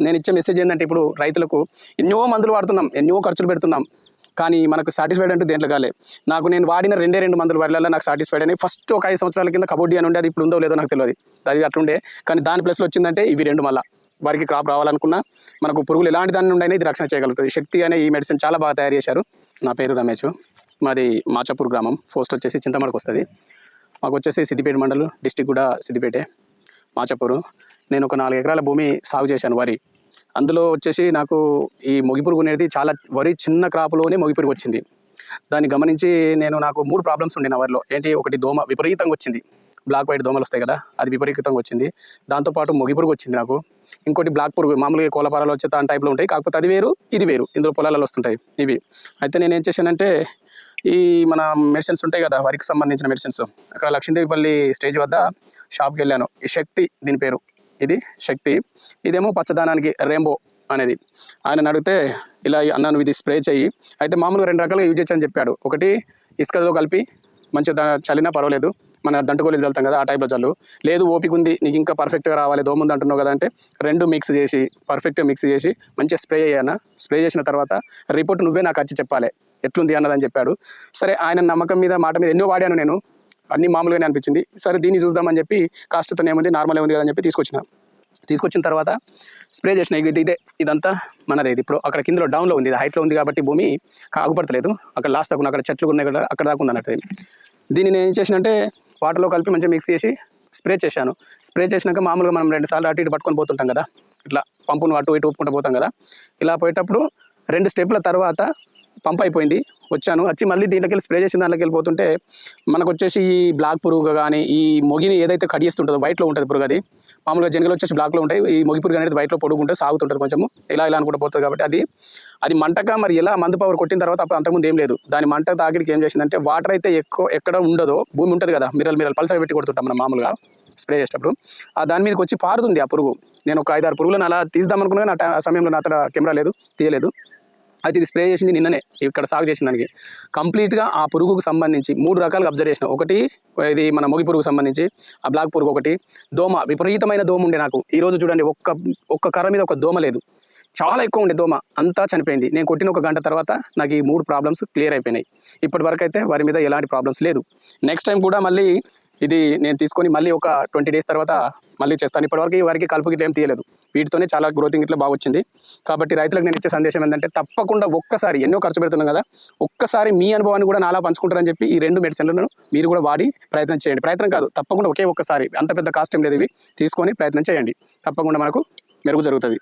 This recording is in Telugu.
నేను ఇచ్చే మెసేజ్ ఏంటంటే ఇప్పుడు రైతులకు ఎన్నో మందులు వాడుతున్నాం ఎన్నో ఖర్చులు పెడుతున్నాం. కానీ మనకు సాటిస్ఫైడ్ అంటూ దేంట్లో కాలే. నాకు నేను వాడిన రెండే రెండు మందులు వల్ల నాకు సాటిస్ఫైడ్ అని ఫస్ట్ ఒక ఐదు సంవత్సరాల కింద కబడ్డీ అని ఉండే అది ఇప్పుడు ఉందో లేదో నాకు తెలియదు అది అట్లుండే. కానీ దాని ప్లస్లో వచ్చిందంటే ఇవి రెండు మళ్ళా. వారికి క్రాప్ రావాలనుకున్నా మనకు పురుగులు ఎలాంటి దాని నుండి ఇది రక్షణ చేయగలుగుతుంది. శక్తి అనే ఈ మెడిసిన్ చాలా బాగా తయారు చేశారు. నా పేరు రమేష్. మాది మాచాపూర్ గ్రామం. పోస్ట్ వచ్చేసి చింతమడకు వస్తుంది. మాకు వచ్చేసి సిద్దిపేట మండలం డిస్టిక్ కూడా సిద్దిపేటే. మాచాపూరు. నేను ఒక నాలుగు ఎకరాల భూమి సాగు చేశాను వరి. అందులో వచ్చేసి నాకు ఈ మొగి పురుగు అనేది చాలా వరి చిన్న క్రాప్లోనే మొగిపురుగు వచ్చింది. దాన్ని గమనించి నేను నాకు మూడు ప్రాబ్లమ్స్ ఉండే నా వరిలో. ఏంటి? ఒకటి దోమ విపరీతంగా వచ్చింది. బ్లాక్ వైట్ దోమలు వస్తాయి కదా అది విపరీతంగా వచ్చింది. దాంతోపాటు మొగిపురుగు వచ్చింది నాకు. ఇంకోటి బ్లాక్ పురుగు మామూలుగా కోలపారాలు వచ్చే దాని టైప్లో ఉంటాయి కాకపోతే అది వేరు ఇది వేరు. ఇందులో పొలాలలో వస్తుంటాయి ఇవి. అయితే నేను ఏం చేశానంటే ఈ మన మెడిసిన్స్ ఉంటాయి కదా వరికి సంబంధించిన మెడిసిన్స్. అక్కడ లక్ష్మీదేవిపల్లి స్టేజ్ వద్ద షాప్కి వెళ్ళాను. ఈ శక్తి దీని పేరు. ఇది శక్తి. ఇదేమో పచ్చదనానికి రెయిన్బో అనేది. ఆయన అడిగితే ఇలా అన్నాను ఇది స్ప్రే చేయి అయితే మామూలుగా రెండు రకాలుగా యూజ్ చేయొచ్చని చెప్పాడు. ఒకటి ఇసుకతో కలిపి మంచిగా చలినా చల్లినా పర్వాలేదు. మన దంటుకోలు చల్లుతాం కదా ఆ టైప్లో చల్లు. లేదు ఓపిక ఉంది నీకు ఇంకా పర్ఫెక్ట్గా రావాలి దోముంది అంటున్నావు కదా అంటే రెండు మిక్స్ చేసి పర్ఫెక్ట్గా మిక్స్ చేసి మంచిగా స్ప్రే అయ్యాను స్ప్రే చేసిన తర్వాత రిపోర్ట్ నువ్వే నాకు వచ్చి చెప్పాలి. ఎట్లుంది అన్నదని చెప్పాడు. సరే ఆయన నమ్మకం మీద మాట మీద ఎన్నో వాడాను నేను. అన్ని మామూలుగానే అనిపించింది. సరే దీన్ని చూద్దామని చెప్పి కాస్ట్తో ఏముంది? నార్మల్ ఉంది అని చెప్పి తీసుకొచ్చిన. తీసుకొచ్చిన తర్వాత స్ప్రే చేసిన ఇది ఇదే ఇదంతా మనదే. ఇది ఇప్పుడు అక్కడ కిందలో డౌన్లో ఉంది. ఇది హైట్లో ఉంది కాబట్టి భూమి కాగుపడతలేదు అక్కడ లాస్ట్ దాకా అక్కడ చెట్లు ఉన్నాయి కదా అక్కడ దాకా ఉంది అన్నట్టు దీన్ని నేను ఏం చేసినంటే వాటర్లో కలిపి మంచిగా మిక్స్ చేసి స్ప్రే చేశాను. స్ప్రే చేసినాక మామూలుగా మనం రెండు సార్లు అటు ఇటు పట్టుకొని పోతుంటాం కదా. ఇట్లా పంపును అటు ఇటు ఊపుకుంటూ పోతాం కదా. ఇలా పోయేటప్పుడు రెండు స్టెప్ల తర్వాత పంప్ అయిపోయింది. వచ్చాను. వచ్చి మళ్ళీ దీంట్లోకి వెళ్ళి స్ప్రే చేసిన దాంట్లోకి వెళ్ళిపోతుంటే మనకు వచ్చేసి ఈ బ్లాక్ పురుగు కానీ ఈ మొగిని ఏదైతే కడియేస్తుంటుందో వైట్లో ఉంటుంది పురుగు అది. మామూలుగా జనగలు వచ్చేసి బ్లాక్లో ఉంటాయి. ఈ మొగి పురుగు అనేది వైట్లో పొడుగుంటే సాగుతుంటుంది కొంచెము ఇలా ఇలా అనుకుంటూ పోతుంది కాబట్టి అది. అది మంటక మరి ఎలా మందు పవర్ కొట్టిన తర్వాత అప్పుడు అంతకుముందు ఏం లేదు. దాని మంట తాకిడికి ఏం చేసిందంటే వాటర్ అయితే ఎక్కువ ఎక్కడ ఉండదో భూమి ఉంటుంది కదా మిరల్ మిరల్ పలసగా పెట్టి కొడుతుంటాం మనం మామూలుగా స్ప్రే చేసేటప్పుడు. ఆ దాని మీదకి వచ్చి పారుతుంది ఆ పురుగు. నేను ఒక ఐదారు పురుగులను అలా తీద్దాం అనుకున్నా నా ఆ సమయంలో నా అక్కడ కెమెరా లేదు తీయలేదు. అయితే ఇది స్ప్రే చేసింది నిన్ననే ఇక్కడ సాగు చేసిన దానికి. కంప్లీట్గా ఆ పురుగుకు సంబంధించి మూడు రకాలుగా అబ్జర్వ్ చేసిన. ఒకటి ఇది మన మొగి పురుగుకు సంబంధించి ఆ బ్లాక్ పురుగు ఒకటి. దోమ విపరీతమైన దోమ ఉండే నాకు. ఈరోజు చూడండి ఒక్క ఒక్క కర్ర మీద ఒక దోమ లేదు. చాలా ఎక్కువ ఉండే దోమ. అంతా చనిపోయింది. నేను కొట్టిన ఒక గంట తర్వాత నాకు ఈ మూడు ప్రాబ్లమ్స్ క్లియర్ అయిపోయినాయి. ఇప్పటి వరకు అయితే వారి మీద ఎలాంటి ప్రాబ్లమ్స్ లేదు. నెక్స్ట్ టైం కూడా మళ్ళీ ఇది నేను తీసుకొని మళ్ళీ ఒక ట్వంటీ డేస్ తర్వాత మళ్ళీ చేస్తాను. ఇప్పటివరకు వారికి కలుపు గిట్ల ఏం తీయలేదు. వీటితోనే చాలా గ్రోతింగ్ ఇట్లా బాగా వచ్చింది. కాబట్టి రైతులకు నేను ఇచ్చే సందేశం ఏంటంటే తప్పకుండా ఒక్కసారి ఎన్నో ఖర్చు పెడుతున్నాం కదా ఒక్కసారి మీ అనుభవాన్ని కూడా నాలా పంచుకుంటారని చెప్పి ఈ రెండు మెడిసిన్లను మీరు కూడా వాడి ప్రయత్నం చేయండి. ప్రయత్నం కాదు తప్పకుండా ఒకే ఒక్కసారి అంత పెద్ద కాస్ట్ ఏం లేదు ఇవి. తీసుకొని ప్రయత్నం చేయండి. తప్పకుండా మనకు మెరుగు జరుగుతుంది.